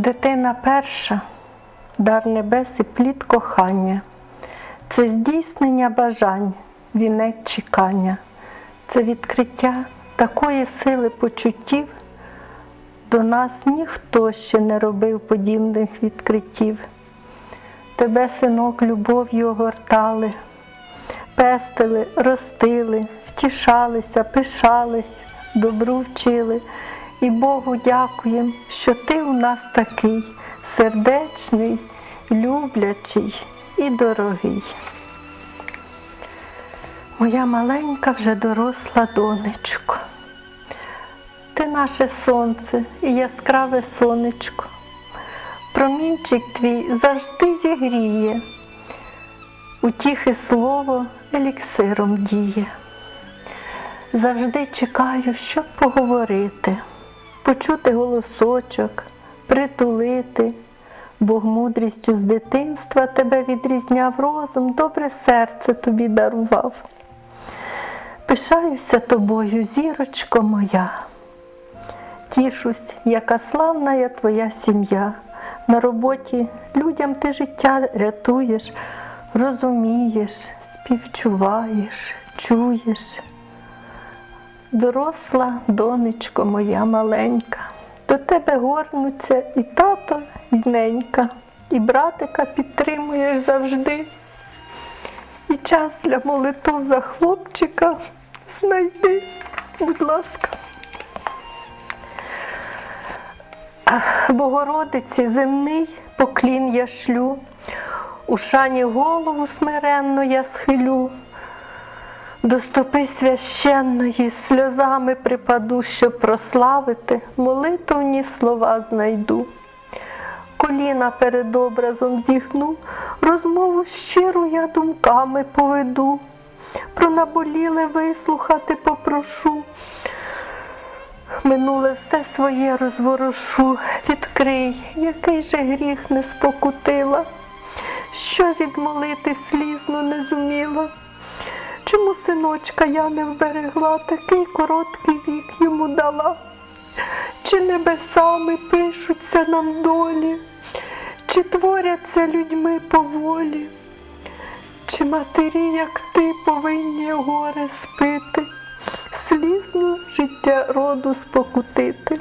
дитина перша, дар небес і плід кохання, це здійснення бажань, вінець чекання, це відкриття такої сили почуттів. До нас ніхто ще не робив подібних відкриттів. Тебе, синок, любов'ю огортали, пестили, ростили, втішалися, пишались, добру вчили. І Богу дякуємо, що ти у нас такий сердечний, люблячий і дорогий. Моя маленька вже доросла донечко. Ти наше сонце і яскраве сонечко. Промінчик твій завжди зігріє, утіхи слово еліксиром діє. Завжди чекаю, щоб поговорити, почути голосочок, притулити. Бог мудрістю з дитинства тебе відрізняв розум, добре серце тобі дарував. Пишаюся тобою, зірочко моя. Тішусь, яка славна я твоя сім'я. На роботі людям ти життя рятуєш, розумієш, співчуваєш, чуєш. Доросла донечко моя маленька, до тебе горнуться і тато, і ненька, і братика підтримуєш завжди. І час для молитов за хлопчика знайди, будь ласка. Богородиці земний поклін я шлю, у шані голову смиренно я схилю, до стопи священної сльозами припаду, щоб прославити, молитовні слова знайду. Коліна перед образом зігну, розмову щиру я думками поведу, про наболіле вислухати попрошу. Минуле все своє розворушу, відкрий, який же гріх не спокутила, що відмолити слізно не зуміла. Чому синочка я не вберегла, такий короткий вік йому дала? Чи небесами пишуться нам долі, чи творяться людьми поволі, чи матері, як ти, повинні горе спити? слізно життя роду спокутити.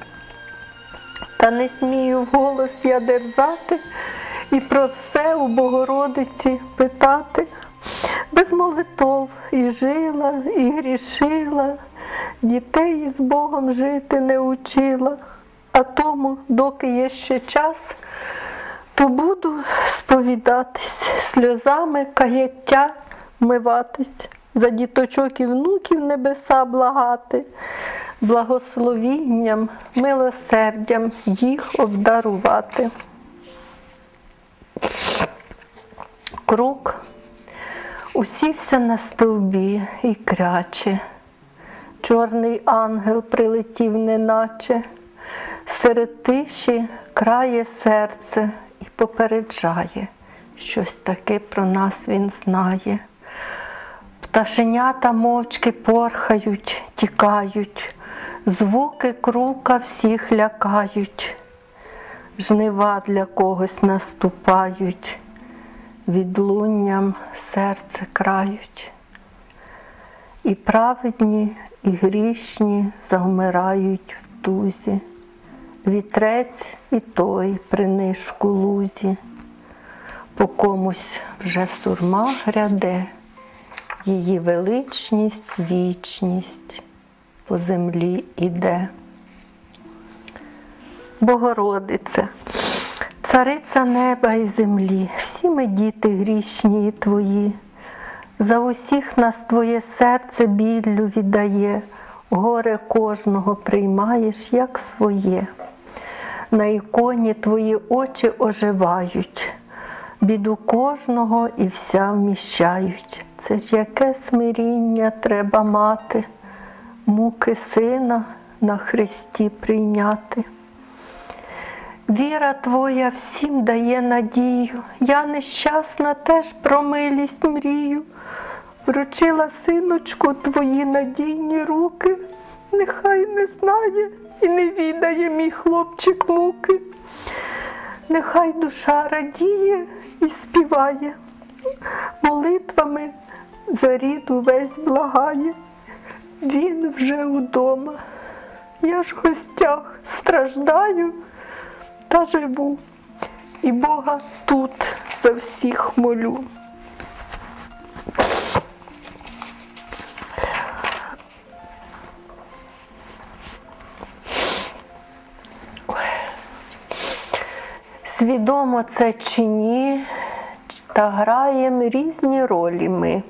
Та не смію вголос я дерзати і про все у Богородиці питати. Без молитов і жила, і грішила, дітей із Богом жити не учила, а тому, доки є ще час, то буду сповідатись, сльозами каяття миватись за діточок і внуків небеса благати, благословінням, милосердям їх обдарувати. Круг усівся на стовбі і кряче, чорний ангел прилетів, неначе, серед тиші крає серце і попереджає, щось таке про нас він знає. Пташенята мовчки порхають, тікають, звуки крука всіх лякають, жнива для когось наступають, відлунням серце крають. І праведні, і грішні завмирають в тузі, вітрець і той при нишку лузі, по комусь вже сурма гряде її величність, вічність по землі іде. Богородице, цариця неба і землі, всі ми діти грішні твої, за усіх нас Твоє серце біллю віддає, горе кожного приймаєш, як своє. На іконі твої очі оживають, біду кожного і вся вміщають. Це ж яке смиріння треба мати, муки сина на Христі прийняти. Віра Твоя всім дає надію, я нещасна теж про милість мрію, вручила синочку твої надійні руки, нехай не знає і не відає мій хлопчик муки. нехай душа радіє і співає, молитвами за рід увесь благає. Він вже удома. Я ж в гостях страждаю та живу, і Бога тут за всіх молю. Свідомо це чи ні, та граємо різні ролі ми.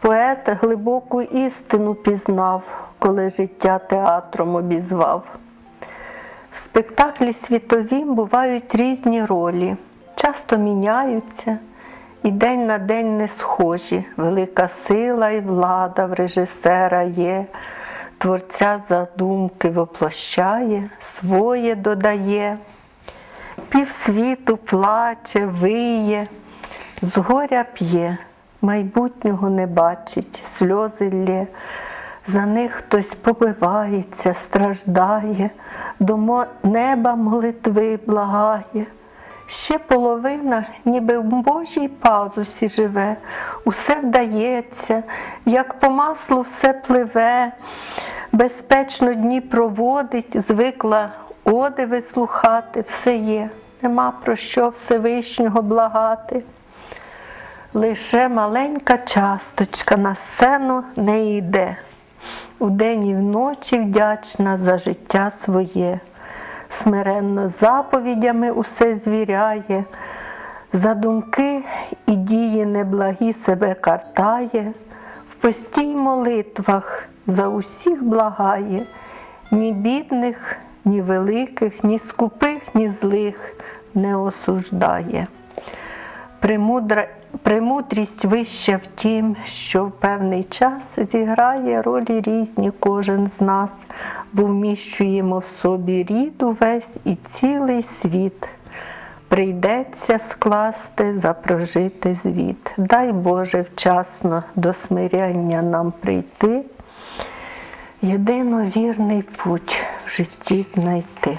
Поет глибоку істину пізнав, коли життя театром обізвав. Спектаклі світовім бувають різні ролі, часто міняються, і день на день не схожі. Велика сила і влада в режисера є, творця задумки воплощає, своє додає, півсвіту плаче, виє, з горя п'є майбутнього не бачить, сльози лє, за них хтось побивається, страждає, до неба молитви благає. Ще половина, ніби в Божій пазусі живе, усе вдається, як по маслу все пливе, безпечно дні проводить, звикла одиви слухати, все є, нема про що Всевишнього благати. Лише маленька часточка на сцену не йде. Удень і вночі вдячна за життя своє, смиренно заповідями усе звіряє, за думки і дії неблагі себе картає, в постій молитвах за усіх благає, ні бідних, ні великих, ні скупих, ні злих не осуждає. Премудра Премудрість вища в тім, що в певний час зіграє ролі різні кожен з нас, бо вміщуємо в собі рід увесь і цілий світ. Прийдеться скласти, запрожити звіт. Дай Боже вчасно до смиряння нам прийти, єдино вірний путь в житті знайти.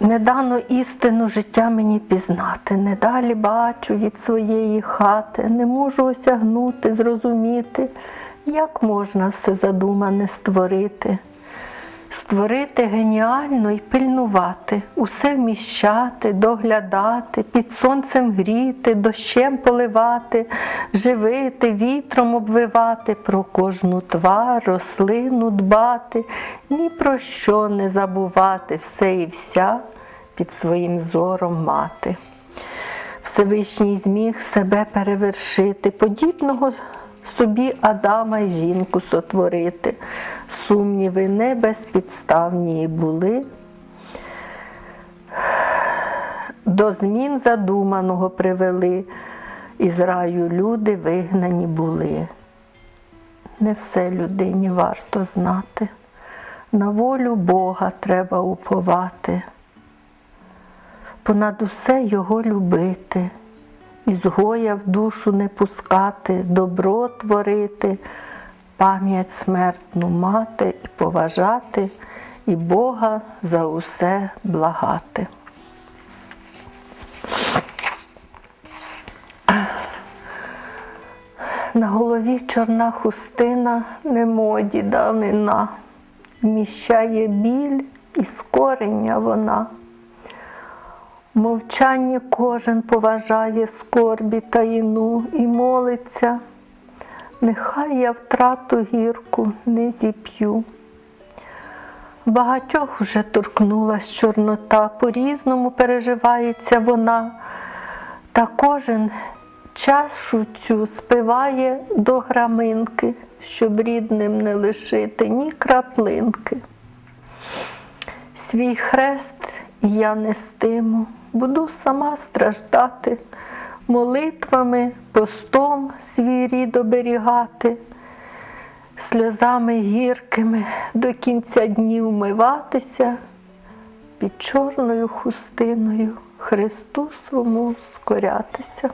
Не дано істину життя мені пізнати, не далі бачу від своєї хати, не можу осягнути, зрозуміти, як можна все задумане створити створити геніально і пильнувати, усе вміщати, доглядати, під сонцем гріти, дощем поливати, живити, вітром обвивати, про кожну твар, рослину дбати, ні про що не забувати, все і вся під своїм зором мати. Всевишній зміг себе перевершити, подібного собі Адама й жінку сотворити. Сумніви не безпідставні були. До змін задуманого привели, із раю люди вигнані були. Не все людині варто знати, на волю Бога треба уповати, понад усе Його любити ізгоя в душу не пускати, добро творити, пам'ять смертну мати і поважати, і Бога за усе благати. На голові чорна хустина не моді давнина, вміщає біль і скорення вона мовчанні кожен поважає скорбі таїну і молиться, нехай я втрату гірку не зіп'ю. Багатьох уже торкнулась Чорнота, по-різному переживається вона, та кожен чашу цю спиває до граминки, щоб рідним не лишити ні краплинки. Свій хрест я нестиму буду сама страждати, молитвами, постом свій рід оберігати, сльозами гіркими до кінця днів миватися, під чорною хустиною Христу свому скорятися.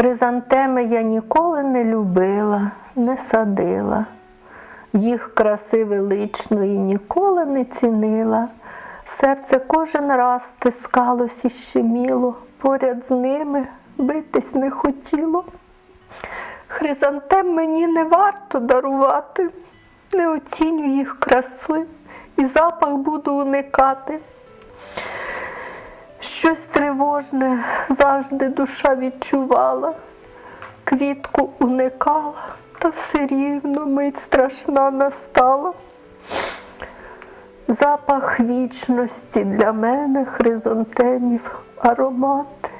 Хризантеми я ніколи не любила, не садила, їх краси величної ніколи не цінила. Серце кожен раз стискалось і щеміло, поряд з ними битись не хотіло. Хризантем мені не варто дарувати, не оціню їх краси і запах буду уникати. Щось тривожне завжди душа відчувала, квітку уникала, та все рівно мить страшна настала. Запах вічності для мене хризантемів аромати.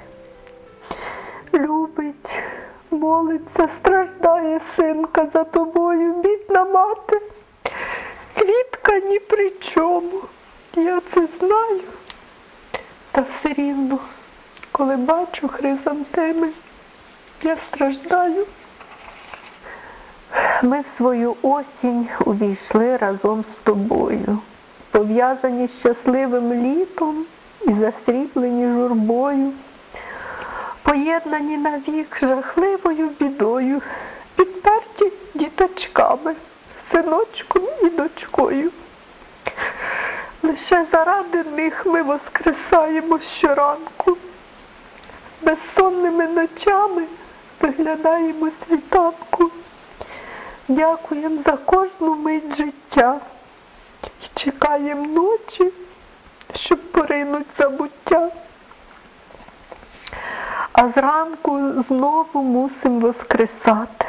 Любить, молиться, страждає синка за тобою, бідна мати. Квітка ні при чому, я це знаю. Та все рівно, коли бачу хризантеми, я страждаю. Ми в свою осінь увійшли разом з тобою, пов'язані щасливим літом і засріблені журбою, поєднані навік жахливою бідою, підперті діточками, синочком і дочкою. Лише заради них ми воскресаємо щоранку, безсонними ночами виглядаємо світанку, дякуємо за кожну мить життя і чекаємо ночі, щоб поринуть забуття. А зранку знову мусимо воскресати.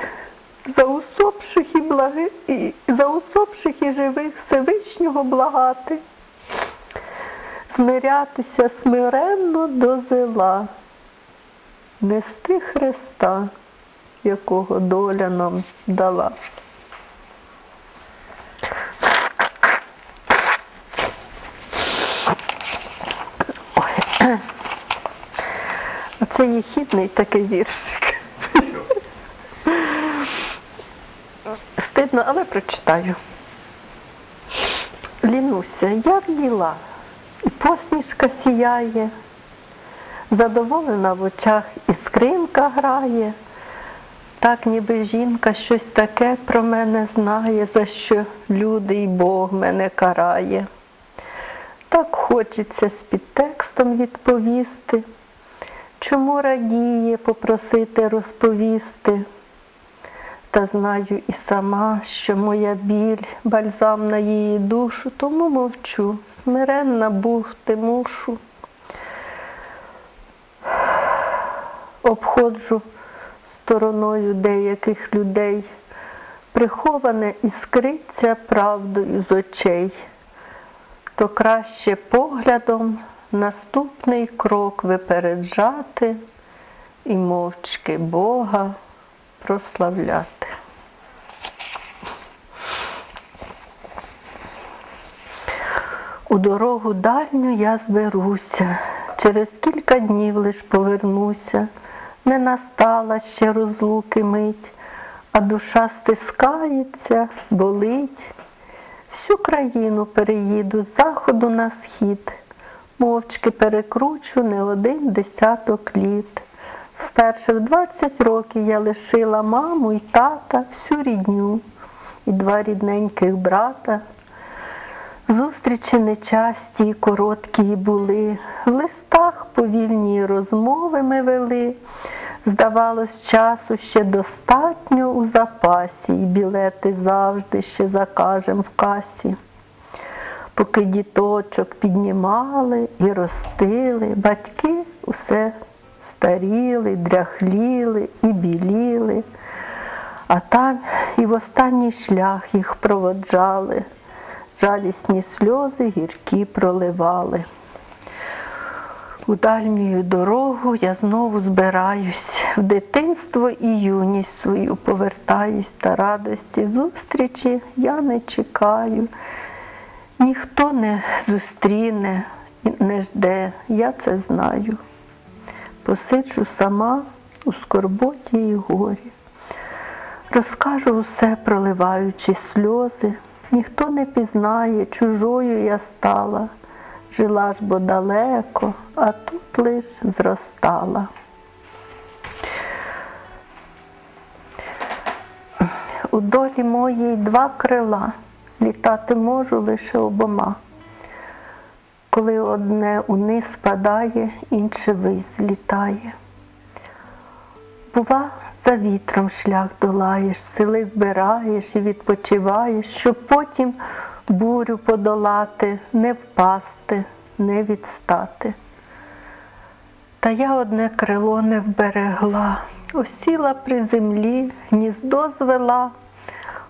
За усопших і благи... і за усопших і живих Всевишнього благати змирятися смиренно до зела, нести Христа, якого доля нам дала. Ой. Це єхідний такий віршик. Стидно, але прочитаю. Лінуся, як діла? Посмішка сіяє, задоволена в очах іскринка грає, так ніби жінка щось таке про мене знає, за що люди й Бог мене карає. Так хочеться з підтекстом відповісти, чому радіє попросити розповісти. Та знаю і сама, що моя біль, бальзам на її душу, тому мовчу, смиренна бути мушу. Обходжу стороною деяких людей, приховане іскриться правдою з очей, то краще поглядом наступний крок випереджати і мовчки Бога прославляти. У дорогу дальню я зберуся, через кілька днів лиш повернуся, не настала ще розлуки мить, а душа стискається, болить. Всю країну переїду з заходу на схід, мовчки перекручу не один десяток літ. Вперше в 20 років я лишила маму і тата, всю рідню і два рідненьких брата. Зустрічі нечасті короткі були, в листах повільні розмови ми вели. Здавалось, часу ще достатньо у запасі, і білети завжди ще закажем в касі. Поки діточок піднімали і ростили, батьки усе старіли, дряхліли і біліли, а там і в останній шлях їх проводжали, жалісні сльози гіркі проливали. У дальню дорогу я знову збираюсь, в дитинство і юність свою повертаюсь та радості зустрічі я не чекаю. Ніхто не зустріне, не жде, я це знаю посиджу сама у скорботі і горі. Розкажу усе, проливаючи сльози, ніхто не пізнає, чужою я стала, жила ж бо далеко, а тут лиш зростала. У долі моїй два крила літати можу лише обома. Коли одне униз падає, інше вись злітає. Бува, за вітром шлях долаєш, сили збираєш і відпочиваєш, щоб потім бурю подолати, не впасти, не відстати. Та я одне крило не вберегла, осіла при землі, гніздо звела,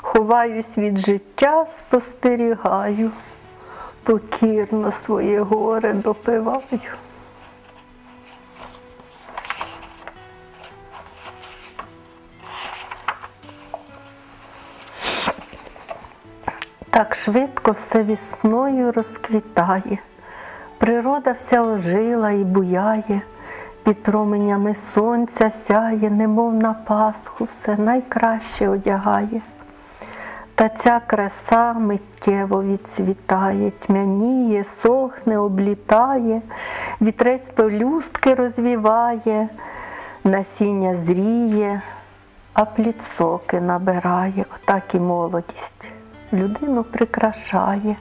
ховаюсь від життя, спостерігаю, покірно своє горе допиваю. Так швидко все вісною розквітає, природа вся ожила і буяє, під променями сонця сяє, немов на Пасху, все найкраще одягає. Та ця краса миттєво відцвітає, тьмяніє, сохне, облітає, вітрець пелюстки розвіває, насіння зріє, а плід соки набирає, отак і молодість людину прикрашає,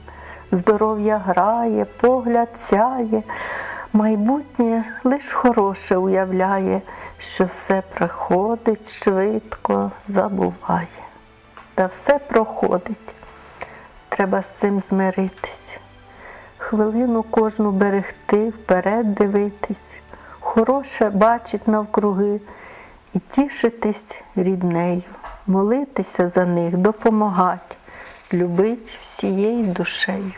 здоров'я грає, погляд сяє, майбутнє лиш хороше уявляє, що все приходить швидко, забуває. Та все проходить. Треба з цим змиритись. Хвилину кожну берегти, вперед дивитись, хороше бачить навкруги і тішитись ріднею, молитися за них, допомагати любить всією душею.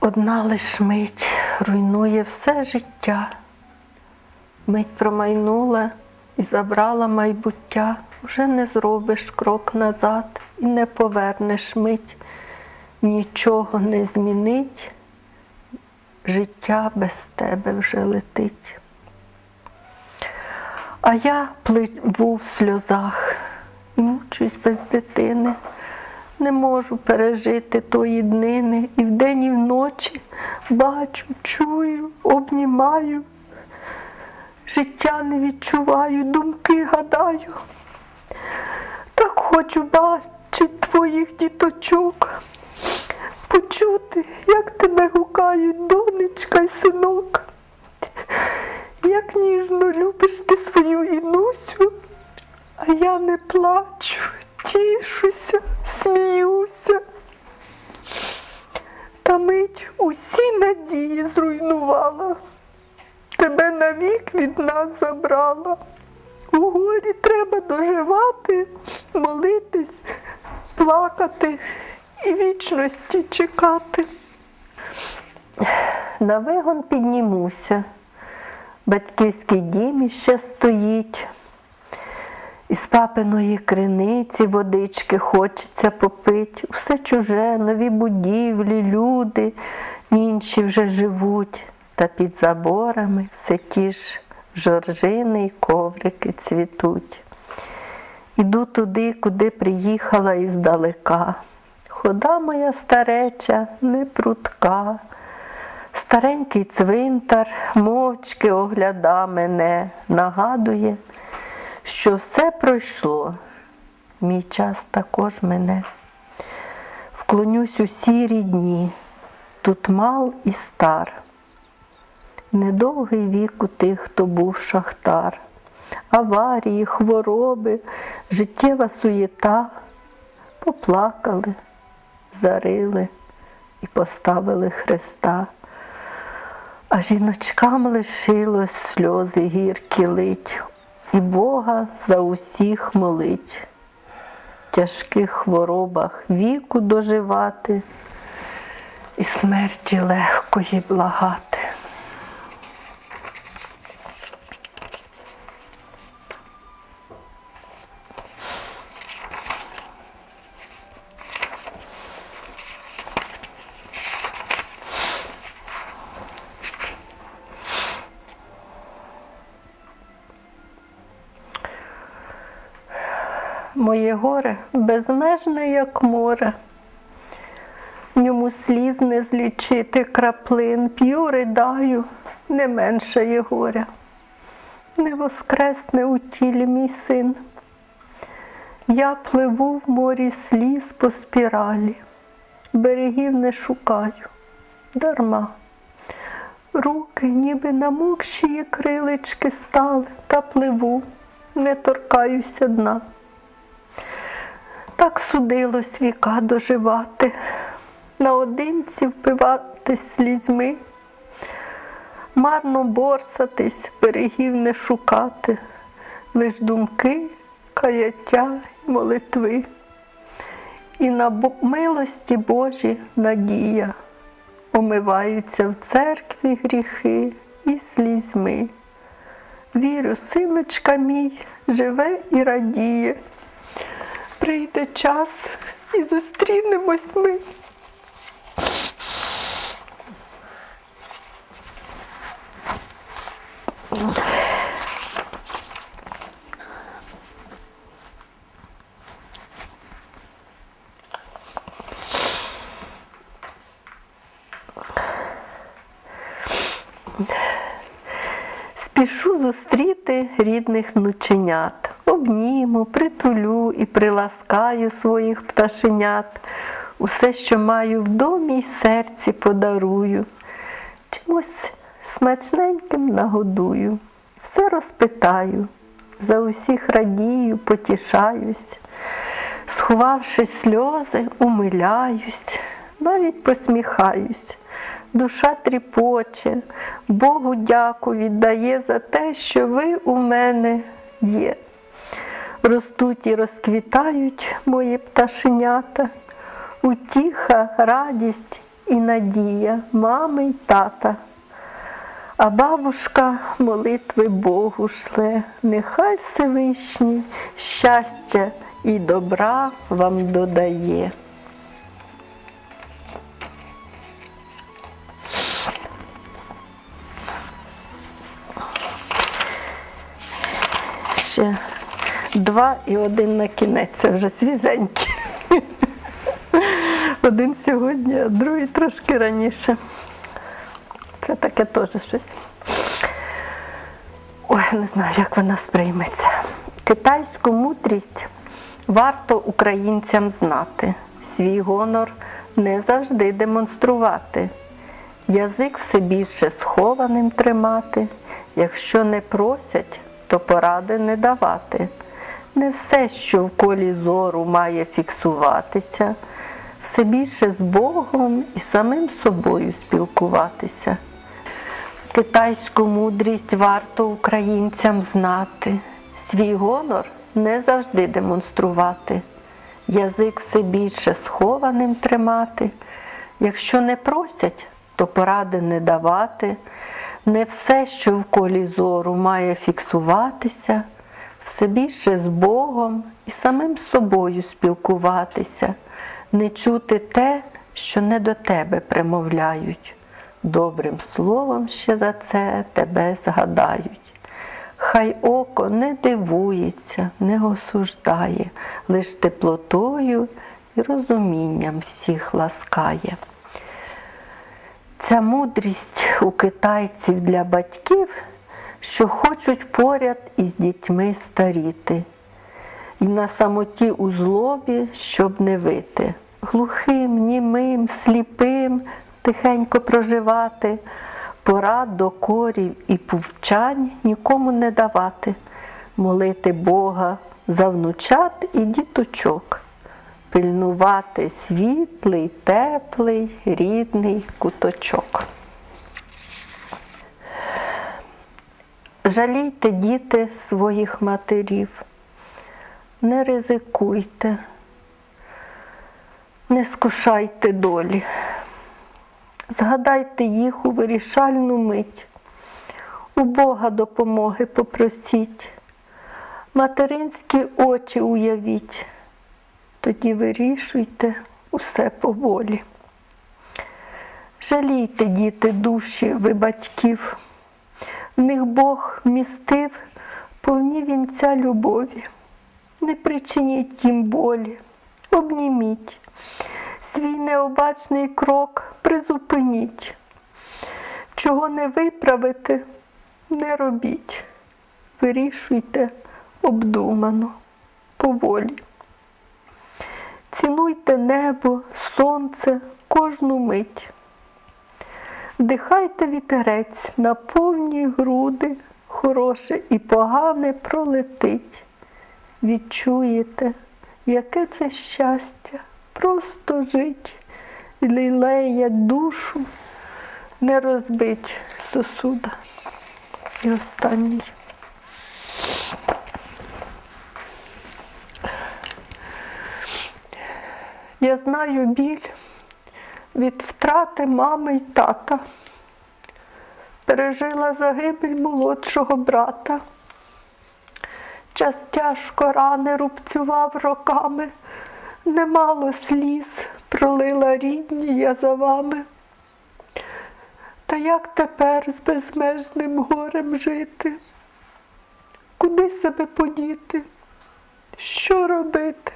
Одна лиш мить руйнує все життя. Мить промайнула і забрала майбуття. Вже не зробиш крок назад і не повернеш мить, нічого не змінить, життя без тебе вже летить. А я пливу в сльозах мучусь без дитини, не можу пережити тої днини і вдень, і вночі бачу, чую, обнімаю, життя не відчуваю, думки гадаю. Так хочу бачити твоїх діточок, почути, як тебе гукають донечка й синок. Як ніжно любиш ти свою Інусю, а я не плачу, тішуся, сміюся. Та мить усі надії зруйнувала, тебе навік від нас забрала. У горі треба доживати, молитись, плакати і вічності чекати. На вигон піднімуся батьківський дім іще стоїть. Із папиної криниці водички хочеться попить. Все чуже, нові будівлі, люди, інші вже живуть, та під заборами все ті ж жоржини й коврики цвітуть. Іду туди, куди приїхала іздалека. Хода моя стареча не прутка. Старенький цвинтар мовчки огляда мене, нагадує, що все пройшло, мій час також мене. Вклонюсь усі рідні, тут мал і стар. Недовгий вік у тих, хто був шахтар, аварії, хвороби, життєва суєта, поплакали, зарили і поставили Христа а жіночкам лишилось сльози гіркі лить, і Бога за усіх молить, тяжких хворобах віку доживати, і смерті легкої благати. Моє горе безмежне, як море. В ньому сліз не злічити краплин, п'ю ридаю, не меншає горя, не воскресне у тілі мій син. Я пливу в морі сліз по спіралі, берегів не шукаю дарма. Руки, ніби намокші її крилечки стали, та пливу, не торкаюся дна. Так судилось віка доживати, наодинці впиватись слізьми, марно борсатись, берегів не шукати, лиш думки, каяття й молитви. І на милості Божі надія омиваються в церкві гріхи і слізьми. Вірю, синочка мій живе і радіє. Прийде час і зустрінемось ми. Спішу зустріти рідних внученят, обніму, притулю і приласкаю своїх пташенят. Усе, що маю в домі й серці подарую, чимось смачненьким нагодую, все розпитаю, за усіх радію, потішаюсь, сховавши сльози, умиляюсь, навіть посміхаюсь. Душа тріпоче, Богу дяку віддає за те, що ви у мене є. Ростуть і розквітають мої пташенята, утіха, радість і надія мами й тата. А бабушка молитви Богу шле, нехай Всевишній щастя і добра вам додає. Ще два і один на кінець. Це вже свіженькі. Один сьогодні, а другий трошки раніше. Це таке теж щось. Ой, не знаю, як вона сприйметься. Китайську мудрість варто українцям знати, свій гонор не завжди демонструвати, язик все більше схованим тримати, якщо не просять, то поради не давати. Не все, що в колі зору має фіксуватися, все більше з Богом і самим собою спілкуватися. Китайську мудрість варто українцям знати, свій гонор не завжди демонструвати, язик все більше схованим тримати. Якщо не просять, то поради не давати. Не все, що в колі зору має фіксуватися, все більше з Богом і самим собою спілкуватися, не чути те, що не до тебе примовляють. Добрим словом ще за це тебе згадають. Хай око не дивується, не осуждає, лиш теплотою і розумінням всіх ласкає. Ця мудрість у китайців для батьків, що хочуть поряд із дітьми старіти, і на самоті у злобі, щоб не вити, глухим, німим, сліпим тихенько проживати, порад докорів і повчань нікому не давати, молити Бога за внучат і діточок пильнувати світлий, теплий, рідний куточок. Жалійте діти своїх матерів, не ризикуйте, не скушайте долі, згадайте їх у вирішальну мить, у Бога допомоги попросіть, материнські очі уявіть. Тоді вирішуйте усе поволі. Жалійте, діти, душі ви батьків, в них Бог містив повні вінця любові. Не причиніть їм болі, обніміть, свій необачний крок призупиніть. Чого не виправити, не робіть. Вирішуйте обдумано, поволі. Цінуйте небо, сонце, кожну мить. Вдихайте вітерець на повні груди, хороше і погане пролетить. Відчуєте, яке це щастя, просто жить, лілеє душу, не розбить сосуда. І останній. Я знаю біль від втрати мами й тата. Пережила загибель молодшого брата. Час тяжко рани рубцював роками, немало сліз пролила рідні я за вами. Та як тепер з безмежним горем жити? Куди себе подіти? Що робити?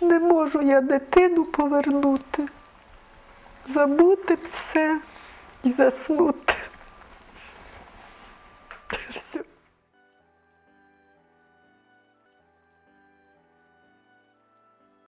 Не можу я дитину повернути, забути все і заснути.